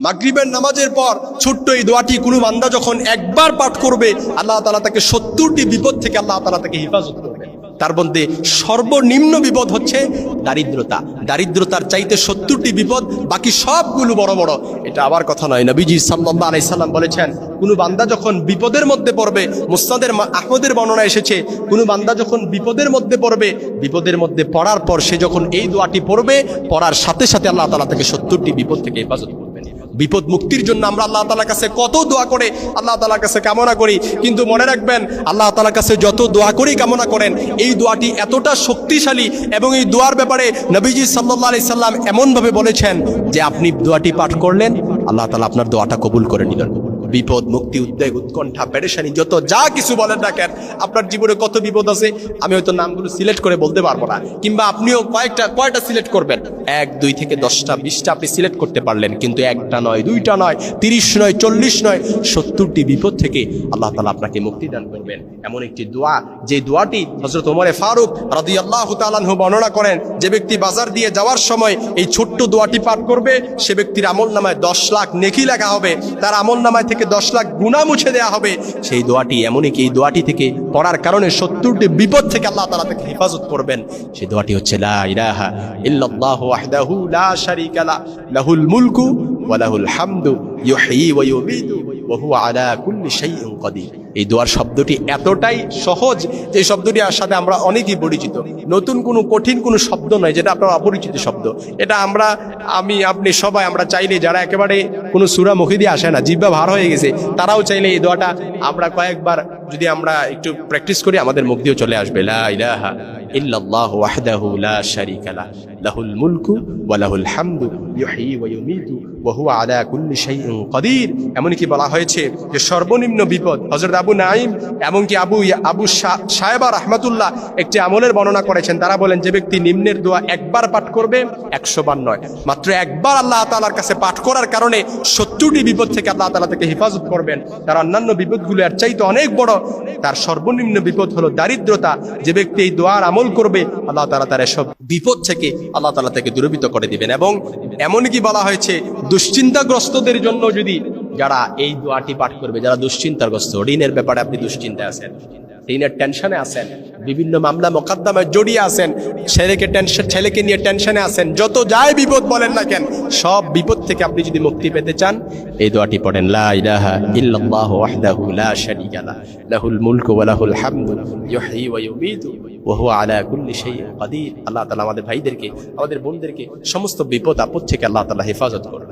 মাগরিবের নামাজের পর ছোট্ট এই দোয়াটি কোনো বান্দা যখন একবার পাঠ করবে, আল্লাহ তালা তাকে সত্তরটি বিপদ থেকে আল্লাহ তালা তাকে হেফাজত করবে তার মধ্যে সর্বনিম্ন বিপদ হচ্ছে দারিদ্রতা। দারিদ্রতার চাইতে সত্তরটি বিপদ, বাকি সবগুলো বড় বড়। এটা আবার কথা নয়। নবীজি সাল্লাহ আলাই সাল্লাম বলেছেন, কোনো বান্দা যখন বিপদের মধ্যে পড়বে মুস্তাদের আহমদের বর্ণনা এসেছে, কোনো বান্দা যখন বিপদের মধ্যে পড়বে, বিপদের মধ্যে পড়ার পর সে যখন এই দোয়াটি পড়বে, পড়ার সাথে সাথে আল্লাহ তালা তাকে সত্তরটি বিপদ থেকে হেফাজত করবেন বিপদ মুক্তির জন্য আমরা আল্লাহ তালার কাছে কত দোয়া করে, আল্লাহ তালার কাছে কামনা করি। কিন্তু মনে রাখবেন, আল্লাহ তালার কাছে যত দোয়া করেই কামনা করেন, এই দোয়াটি এতটা শক্তিশালী এবং এই দোয়ার ব্যাপারে নবীজি সাল্লাহ আলি সাল্লাম এমনভাবে বলেছেন যে আপনি দোয়াটি পাঠ করলেন, আল্লাহ তালা আপনার দোয়াটা কবুল করে নিলেন। বিপদ, মুক্তি, উদ্বেগ, উৎকণ্ঠা, পেরেশানি, যত যা কিছু বলেন না কেন, আপনার জীবনে কত বিপদ আছে, আমি হয়তো নামগুলো সিলেক্ট করে বলতে পারব না। কিংবা আপনিও কয়েকটা, কয়টা সিলেক্ট করবেন? এক, দুই থেকে দশটা, বিশটা আপনি সিলেক্ট করতে পারলেন, কিন্তু একটা নয়, দুইটা নয়, তিরিশ নয়, চল্লিশ নয়, সত্তরটি বিপদ থেকে আল্লাহ তালা আপনাকে মুক্তি দান করবেন। এমন একটি দোয়া, যে দোয়াটি হজরত ওমরে ফারুক রাদি আল্লাহ তালানহু বর্ণনা করেন, যে ব্যক্তি বাজার দিয়ে যাওয়ার সময় এই ছোট্ট দোয়াটি পাঠ করবে, সে ব্যক্তির আমল নামায় দশ লাখ নেকি লেখা হবে, তার আমল নামায় থেকে দশ লাখ গুণা মুছে দেওয়া হবে। সেই দোয়াটি এমনই কি এই দোয়াটি থেকে পড়ার কারণে সত্তরটি বিপদ থেকে আল্লাহ তালা তাকে হেফাজত করবেন। সেই দোয়াটি হচ্ছে লা, লাহুল মুলকু ওয়া লাহুল হামদু ইউহয়ী ওয়া ইউমীতু ওয়া হুয়া আলা কুল্লি শাইইন কাদির। এই দোয়ার শব্দটি এতটাই সহজ যে শব্দটির সাথে আমরা অনেকেই পরিচিত। নতুন কোনো কঠিন কোনো শব্দ নয়, যেটা আপনার অপরিচিত শব্দ। এটা আমরা, আমি, আপনি সবাই, আমরা চাইলে যারা একেবারে কোনো সুরা মুখে দিয়ে আসে না জিব্বা ভার হয়ে গেছে, তারাও চাইলে এই দোয়াটা আমরা কয়েকবার যদি আমরা একটু প্র্যাকটিস করি, আমাদের মুখ দিয়েও চলে আসবে, লা ইলাহা ইল্লাল্লাহু ওয়াহদাহু লা শারীকা লাহ। লাহুল মুলকু ওয়া লাহুল হামদু হুয়া আলা কুল্লি বলা হয়েছে যে সর্বনিম্ন বিপদ আবু আবু আবু সাহেবা একটি আমলের বর্ণনা করেছেন। তারা বলেন যে ব্যক্তি নিম্নের দোয়া একবার পাঠ করবে একশো বার নয়। মাত্র একবার আল্লাহ তাআলার কাছে পাঠ করার কারণে সত্তরটি বিপদ থেকে আল্লাহ তাআলা তাকে হেফাজত করবেন। তার অন্যান্য বিপদগুলো এর চাইতে অনেক বড়। তার সর্বনিম্ন বিপদ হলো দারিদ্রতা। যে ব্যক্তি এই দোয়ার আমল করবে, আল্লাহ তাআলা তার এসব বিপদ থেকে আল্লাহ তালা তাকে দুরবিত করে দিবেন। এবং এমনকি বলা হয়েছে দুশ্চিন্তাগ্রস্তদের জন্য যদি যারা এই দোয়াটি পাঠ করবে, যারা দুশ্চিন্তাগ্রস্ত, ঋণের ব্যাপারে আপনি দুশ্চিন্তায় আছেন, ঋণের টেনশনে আছেন, বিভিন্ন মামলা মোকদ্দমায় জড়িয়ে আছেন, ছেলেকে টেনশন ছেলেকে নিয়ে টেনশনে আছেন, যত যাই বিপদ বলেন না কেন, সব বিপদ থেকে আপনি যদি মুক্তি পেতে চান, এই দোয়াটি পড়েন, লা ইলাহা ইল্লাল্লাহু ওয়াহদাহু লা শারীকা লাহ, লাহুল মুলকু ওয়া লাহুল হামদু, ইউহয়ী ওয়া ইউমীতু, ওয়া হুয়া আলা কুল্লি শাইইন কাদির। আল্লাহ তাআলা আমাদের ভাইদেরকে, আমাদের বোনদেরকে সমস্ত বিপদ আপদ থেকে আল্লাহ তাআলা হেফাজত করুন।